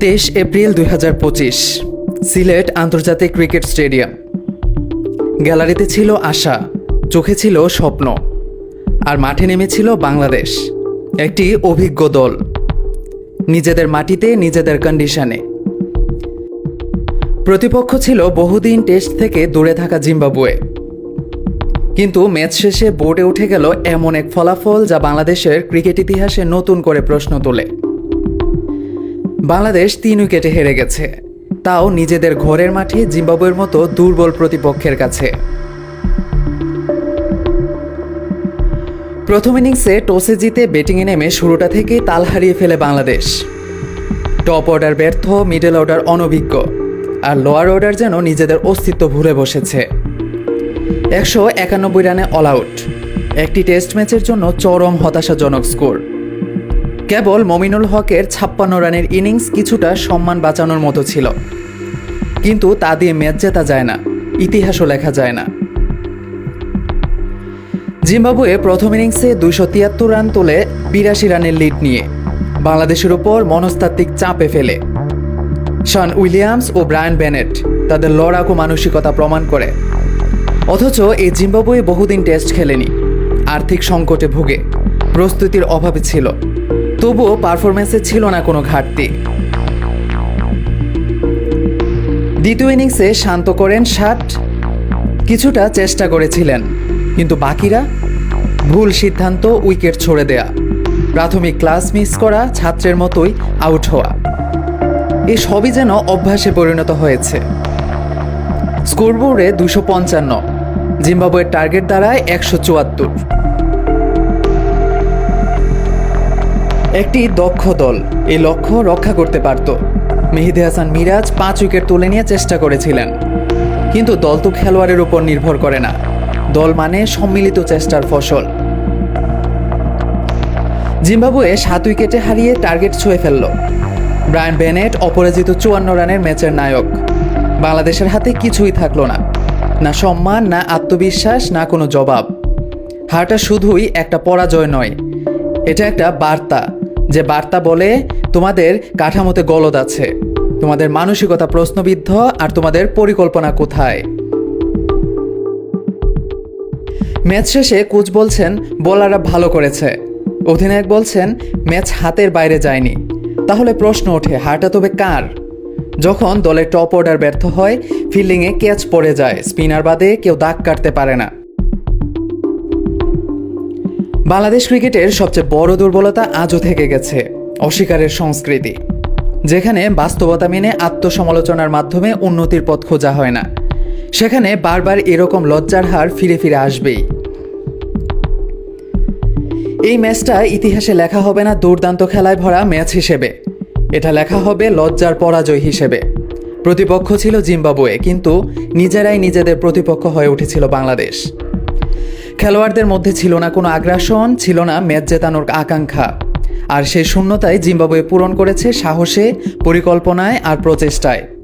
তেইশ এপ্রিল দুই হাজার পঁচিশ, সিলেট আন্তর্জাতিক ক্রিকেট স্টেডিয়াম। গ্যালারিতে ছিল আশা, চোখে ছিল স্বপ্ন, আর মাঠে নেমেছিল বাংলাদেশ, একটি অভিজ্ঞ দল। নিজেদের মাটিতে, নিজেদের কন্ডিশনে প্রতিপক্ষ ছিল বহুদিন টেস্ট থেকে দূরে থাকা জিম্বাবুয়ে। কিন্তু ম্যাচ শেষে বোর্ডে উঠে গেল এমন এক ফলাফল যা বাংলাদেশের ক্রিকেট ইতিহাসে নতুন করে প্রশ্ন তোলে। বাংলাদেশ তিন উইকেটে হেরে গেছে। তাও নিজেদের ঘরের মাঠে জিম্বাবুয়ের মতো দুর্বল প্রতিপক্ষের কাছে। প্রথম ইনিংসে টসে জিতে ব্যাটিংয়ে নেমে শুরুটা থেকেই তাল হারিয়ে ফেলে বাংলাদেশ। টপ অর্ডার ব্যর্থ, মিডল অর্ডার অনভিজ্ঞ। আর লোয়ার অর্ডার যেন নিজেদের অস্তিত্ব ভুলে বসেছে। একশো একানব্বই রানে অল আউট। একটি টেস্ট ম্যাচের জন্য চরম হতাশাজনক স্কোর। কেবল মমিনুল হকের ছাপ্পান্ন রানের ইনিংস কিছুটা সম্মান বাঁচানোর মতো ছিল। কিন্তু তা দিয়ে ম্যাচ জেতা যায় না, ইতিহাসও লেখা যায় না। জিম্বাবুয়ে প্রথম ইনিংসে দুশো তিয়াত্তর রান তোলে বিরাশি রানের লিড নিয়ে, বাংলাদেশের ওপর মনস্তাত্ত্বিক চাপে ফেলে। শন উইলিয়ামস ও ব্রায়ান বেনেট তাদের লড়াকু মানসিকতা প্রমাণ করে। অথচ এই জিম্বাবুয়ে বহুদিন টেস্ট খেলেনি, আর্থিক সংকটে ভুগে, প্রস্তুতির অভাবে ছিল। তবুও পারফরমেন্সে ছিল না কোনো ঘাটতি। দ্বিতীয় ইনিংসে শান্ত করেন ষাট, কিছুটা চেষ্টা করেছিলেন, কিন্তু বাকিরা ভুল সিদ্ধান্ত, উইকেট ছড়ে দেয়া, প্রাথমিক ক্লাস মিস করা, ছাত্রের মতোই আউট হওয়া। এ সবই যেন অভ্যাসে পরিণত হয়েছে। স্কোরবোর্ডে দুশো পঞ্চান্ন, জিম্বাবুয়ের টার্গেট দাঁড়ায় একশো চুয়াত্তর। একটি দক্ষ দল এই লক্ষ্য রক্ষা করতে পারত। মেহিদি হাসান মিরাজ পাঁচ উইকেট তুলে নিয়ে চেষ্টা করেছিলেন। কিন্তু দল তো খেলোয়াড়ের উপর নির্ভর করে না। দল মানে সম্মিলিত চেষ্টার ফসল। জিম্বাবুয়ে সাত উইকেটে হারিয়ে টার্গেট ছুঁয়ে ফেলল। ব্রায়ান বেনেট অপরাজিত চুয়ান্ন রানের ম্যাচের নায়ক। বাংলাদেশের হাতে কিছুই থাকল না। না সম্মান, না আত্মবিশ্বাস, না কোনো জবাব। হারটা শুধুই একটা পরাজয় নয়। এটা একটা বার্তা। যে বার্তা বলে তোমাদের কাঠামোতে গলদ আছে। তোমাদের মানসিকতা প্রশ্নবিদ্ধ আর তোমাদের পরিকল্পনা কোথায়? ম্যাচ শেষে কোচ বলছেন, বোলাররা ভালো করেছে। অধিনায়ক বলছেন, ম্যাচ হাতের বাইরে যায়নি। তাহলে প্রশ্ন ওঠে, হারটা তবে কার? যখন দলের টপ অর্ডার ব্যর্থ হয়, ফিল্ডিংয়ে ক্যাচ পড়ে যায়, স্পিনার বাদে কেউ দাগ কাটতে পারে না। বাংলাদেশ ক্রিকেটের সবচেয়ে বড় দুর্বলতা আজও থেকে গেছে, অস্বীকারের সংস্কৃতি। যেখানে বাস্তবতা মেনে আত্মসমালোচনার মাধ্যমে উন্নতির পথ খোঁজা হয় না। সেখানে বারবার এরকম লজ্জার হার ফিরে ফিরে আসবেই। এই ম্যাচটা ইতিহাসে লেখা হবে না দুর্দান্ত খেলায় ভরা ম্যাচ হিসেবে। এটা লেখা হবে লজ্জার পরাজয় হিসেবে। প্রতিপক্ষ ছিল জিম্বাবুয়ে, কিন্তু নিজেরাই নিজেদের প্রতিপক্ষ হয়ে উঠেছিল বাংলাদেশ। খেলোয়াড়দের মধ্যে ছিল না কোনো আগ্রাসন, ছিল না ম্যাচ জেতানোর আকাঙ্ক্ষা। আর সেই শূন্যতায় জিম্বাবুয়ে পূরণ করেছে সাহসে, পরিকল্পনায় আর প্রচেষ্টায়।